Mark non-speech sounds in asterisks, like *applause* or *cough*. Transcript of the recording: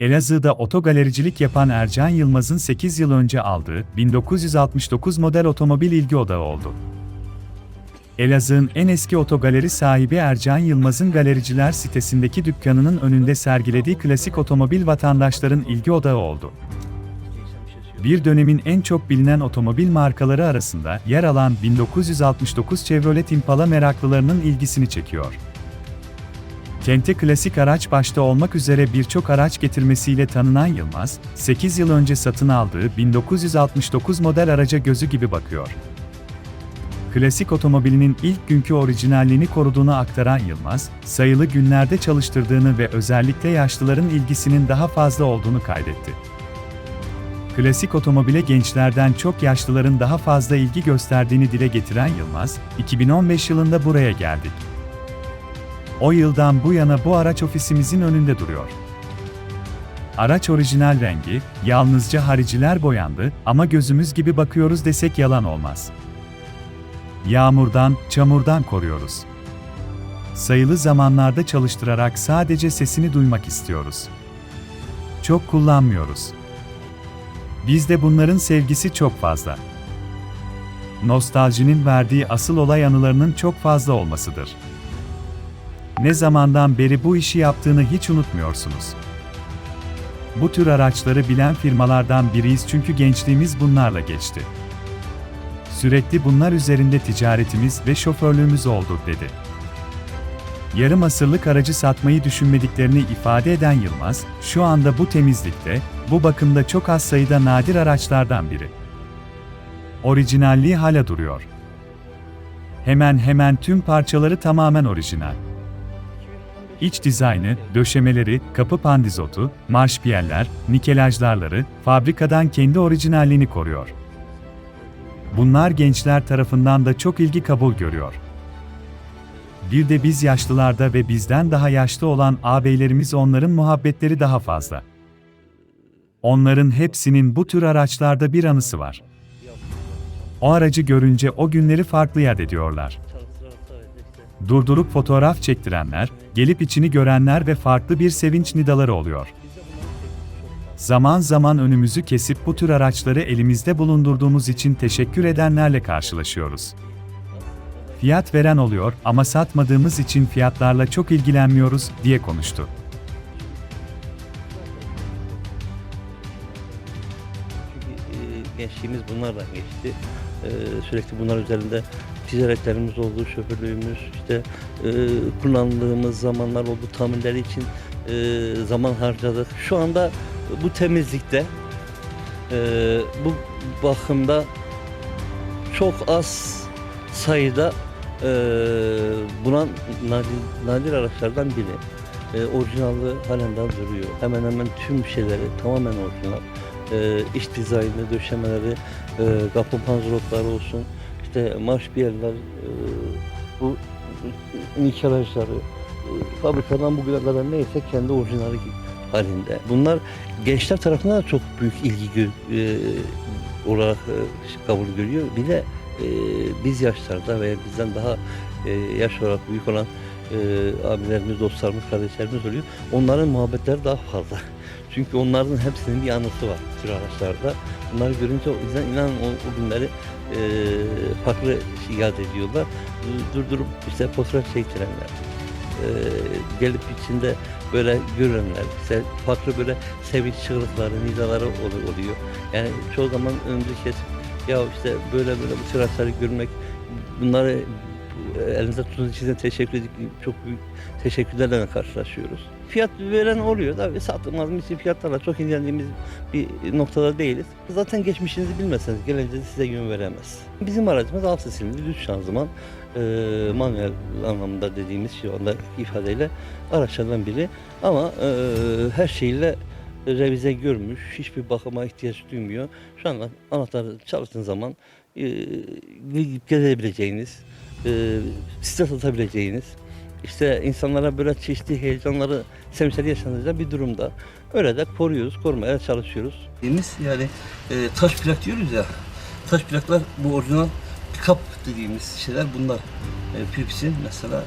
Elazığ'da otogalericilik yapan Ercan Yılmaz'ın 8 yıl önce aldığı 1969 model otomobil ilgi odağı oldu. Elazığ'ın en eski otogaleri sahibi Ercan Yılmaz'ın galericiler sitesindeki dükkanının önünde sergilediği klasik otomobil vatandaşların ilgi odağı oldu. Bir dönemin en çok bilinen otomobil markaları arasında yer alan 1969 Chevrolet Impala meraklılarının ilgisini çekiyor. Kente klasik araç başta olmak üzere birçok araç getirmesiyle tanınan Yılmaz, 8 yıl önce satın aldığı 1969 model araca gözü gibi bakıyor. Klasik otomobilinin ilk günkü orijinalliğini koruduğunu aktaran Yılmaz, sayılı günlerde çalıştırdığını ve özellikle yaşlıların ilgisinin daha fazla olduğunu kaydetti. Klasik otomobile gençlerden çok yaşlıların daha fazla ilgi gösterdiğini dile getiren Yılmaz, 2015 yılında buraya geldik. O yıldan bu yana bu araç ofisimizin önünde duruyor. Araç orijinal rengi, yalnızca hariciler boyandı ama gözümüz gibi bakıyoruz desek yalan olmaz. Yağmurdan, çamurdan koruyoruz. Sayılı zamanlarda çalıştırarak sadece sesini duymak istiyoruz. Çok kullanmıyoruz. Bizde bunların sevgisi çok fazla. Nostaljinin verdiği asıl olay anılarının çok fazla olmasıdır. Ne zamandan beri bu işi yaptığını hiç unutmuyorsunuz. Bu tür araçları bilen firmalardan biriyiz çünkü gençliğimiz bunlarla geçti. Sürekli bunlar üzerinde ticaretimiz ve şoförlüğümüz oldu dedi. Yarım asırlık aracı satmayı düşünmediklerini ifade eden Yılmaz, şu anda bu temizlikte, bu bakımda çok az sayıda nadir araçlardan biri. Orijinalliği hala duruyor. Hemen hemen tüm parçaları tamamen orijinal. İç dizaynı, döşemeleri, kapı pandizotu, marşpiyeller, nikelajlarları, fabrikadan kendi orijinalliğini koruyor. Bunlar gençler tarafından da çok ilgi kabul görüyor. Bir de biz yaşlılarda ve bizden daha yaşlı olan ağabeylerimiz onların muhabbetleri daha fazla. Onların hepsinin bu tür araçlarda bir anısı var. O aracı görünce o günleri farklı yad ediyorlar. Durdurup fotoğraf çektirenler, gelip içini görenler ve farklı bir sevinç nidaları oluyor. Zaman zaman önümüzü kesip bu tür araçları elimizde bulundurduğumuz için teşekkür edenlerle karşılaşıyoruz. Fiyat veren oluyor ama satmadığımız için fiyatlarla çok ilgilenmiyoruz diye konuştu. Çünkü e, gençliğimiz bunlarla geçti. E, sürekli bunlar üzerinde ticaretlerimiz oldu, şoförlüğümüz, işte e, kullandığımız zamanlar oldu, tamirleri için e, zaman harcadık. Şu anda bu temizlikte, e, bu bakımda çok az sayıda e, bulan nadir, nadir araçlardan biri. E, orijinallığı halen daha duruyor. Hemen hemen tüm şeyleri tamamen orijinal. E, iç dizaynı, döşemeleri, e, kapı panzurotları olsun, işte marş yerler, e, bu nikelajları, e, fabrikadan bugüne kadar neyse kendi orijinali halinde. Bunlar gençler tarafından da çok büyük ilgi e, olarak e, kabul görüyor. Bir de e, biz yaşlarda veya bizden daha e, yaş olarak büyük olan e, abilerimiz, dostlarımız, kardeşlerimiz oluyor. Onların muhabbetleri daha fazla. *laughs* Çünkü onların hepsinin bir anısı var tür araçlarda. Bunları görünce o yüzden inanın o, o günleri e, farklı yad ediyorlar. Durdurup işte fotoğraf çektirenler, e, gelip içinde böyle görenler, işte farklı böyle sevinç çığlıkları, nidaları ol- oluyor. Yani çoğu zaman önümüzü kesip ya işte böyle böyle bu tür araçları görmek, bunları elinizde tuttuğunuz için teşekkür edip çok büyük teşekkürlerle karşılaşıyoruz. Fiyat veren oluyor tabii sattığımız için fiyatlarla çok ilgilendiğimiz bir noktada değiliz. Zaten geçmişinizi bilmeseniz gelince size yön veremez. Bizim aracımız 6 silindir düz şanzıman e, manuel anlamında dediğimiz şu anda ifadeyle araçlardan biri ama e, her şeyle revize görmüş, hiçbir bakıma ihtiyaç duymuyor. Şu anda anahtarı çalıştığın zaman e, gidip gezebileceğiniz, e, stres atabileceğiniz, işte insanlara böyle çeşitli heyecanları, sevinçleri yaşanacağı bir durumda. Öyle de koruyoruz, korumaya çalışıyoruz. dediğimiz yani e, taş plak diyoruz ya. Taş plaklar bu orijinal pick-up dediğimiz şeyler bunlar. E, Philips'in mesela